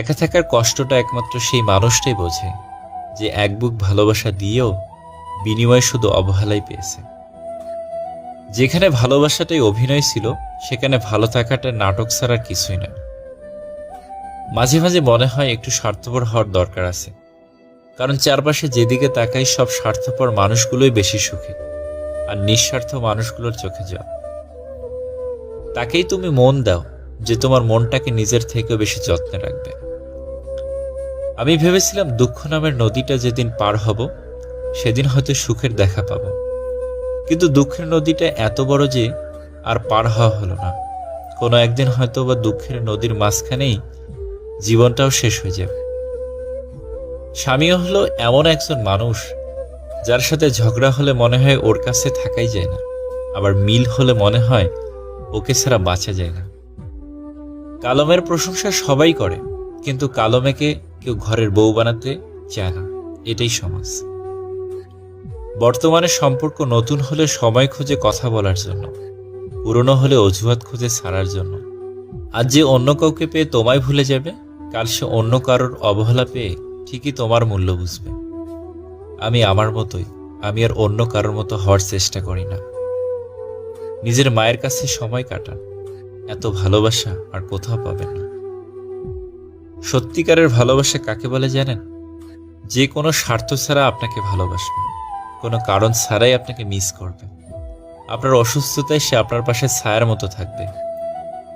একা থাকার কষ্টটা একমাত্র সেই মানুষটাই বোঝে যে এক বুক ভালোবাসা দিয়েও বিনিময়ে শুধু অবহেলাই পেয়েছে। যেখানে ভালোবাসাটাই অভিনয় ছিল, সেখানে ভালো থাকাটা নাটক ছাড়ার কিছুই নয় মাঝে মাঝে মনে হয় একটু স্বার্থপর হওয়ার দরকার আছে। কারণ চারপাশে যেদিকে তাকাই সব স্বার্থপর মানুষগুলোই বেশি সুখী, আর নিঃস্বার্থ মানুষগুলোর চোখে জল। তাকেই তুমি মন দাও যে তোমার মনটাকে নিজের থেকেও বেশি যত্নে রাখবে। আমি ভেবেছিলাম দুঃখ নামের নদীটা যেদিন পার হব, সেদিন হয়তো সুখের দেখা পাব। কিন্তু দুঃখের নদীটা এত বড় যে আর পার হওয়া হলো না। কোনো একদিন হয়তো বা দুঃখের নদীর মাঝখানেই জীবনটাও শেষ হয়ে যাবে। স্বামীও হলো এমন একজন মানুষ, যার সাথে ঝগড়া হলে মনে হয় ওর কাছে থাকাই যায় না। আবার মিল হলে মনে হয় ওকে ছাড়া বাঁচা যায় না। কালমের প্রশংসা সবাই করে, কিন্তু কালমেকে কেউ ঘরের বউ বানাতে চায় না। এটাই সমাজ। বর্তমানে সম্পর্ক নতুন হলে সময় খুঁজে কথা বলার জন্য, পুরনো হলে অজুহাত খুঁজে ছাড়ার জন্য। আজ যে অন্য কাউকে পেয়ে তোমায় ভুলে যাবে, কাল সে অন্য কারোর অবহেলা পেয়ে ঠিকই তোমার মূল্য বুঝবে। আমি আমার মতোই, আমি আর অন্য কারোর মতো হওয়ার চেষ্টা করি না। নিজের মায়ের কাছে সময় কাটান। এত ভালোবাসা আর কোথাও পাবেন না। সত্যিকারের ভালোবাসা কাকে বলে জানেন? যে কোনো স্বার্থ ছাড়া আপনাকে ভালোবাসবে। কোনো কারণ ছাড়াই আপনাকে মিস করবে। আপনার অসুস্থতায় সে আপনার পাশে ছায়ার মতো থাকবে।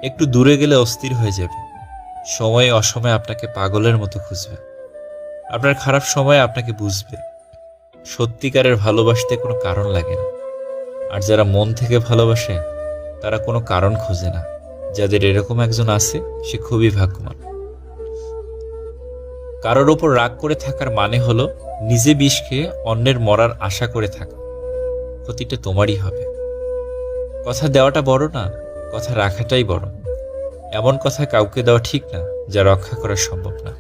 একটু দূরে গেলে অস্থির হয়ে যাবে। সময়ে অসময়ে আপনাকে পাগলের মতো খুঁজবে। আপনার খারাপ সময়ে আপনাকে বুঝবে। সত্যিকারের ভালোবাসতে কোনো কারণ লাগে না। আর যারা মন থেকে ভালোবাসে, তারা কোনো কারণ খোঁজে না। যাদের এরকম একজন আছে, সে খুবই ভাগ্যবান। কারোর ওপর রাগ করে থাকার মানে হলো নিজে বিষ খেয়ে অন্যের মরার আশা করে থাকা। ক্ষতিটা তোমারই হবে। কথা দেওয়াটা বড় না, কথা রাখাটাই বড়। এমন কথা কাউকে দেওয়া ঠিক না, যা রক্ষা করা সম্ভব না।